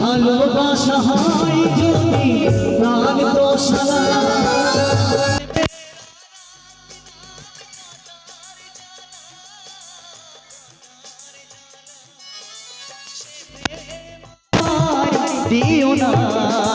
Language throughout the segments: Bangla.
ভালোবাসা হয় 的忧伤。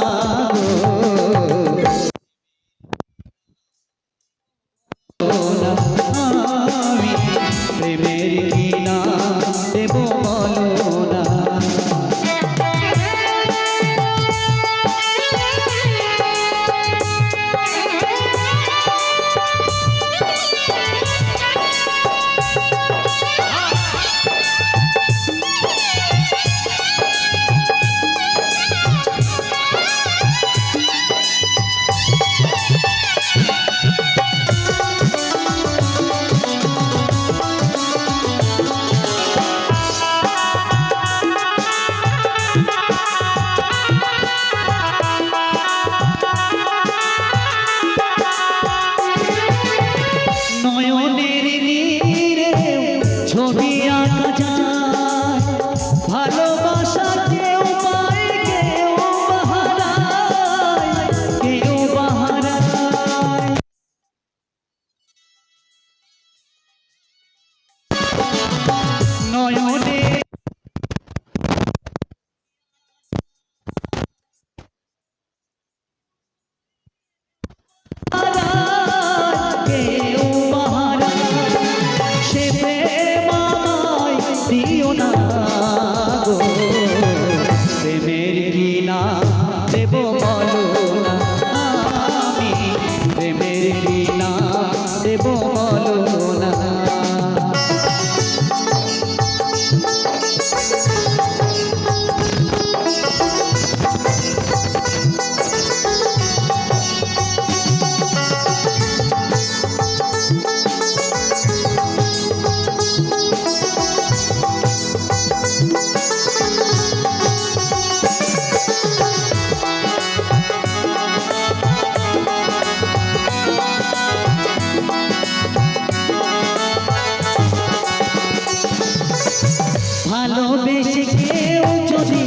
ভালোবেসে কেউ যদি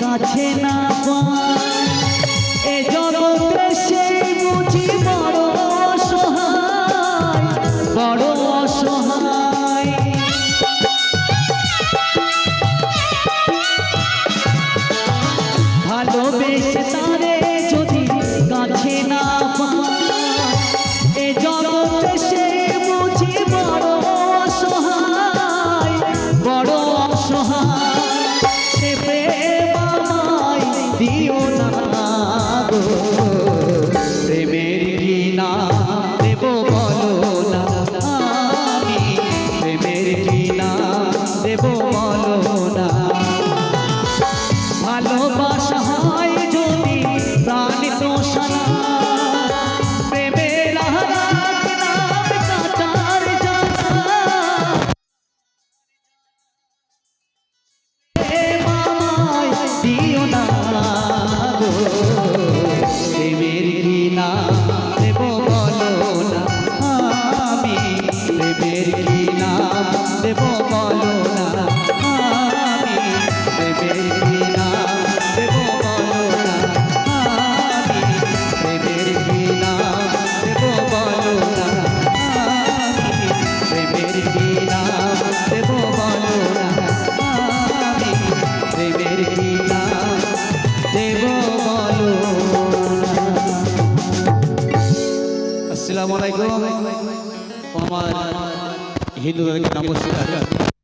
কাছে না পায় আসসালামু আলাইকুম। আমার হিন্দু নমস্কার।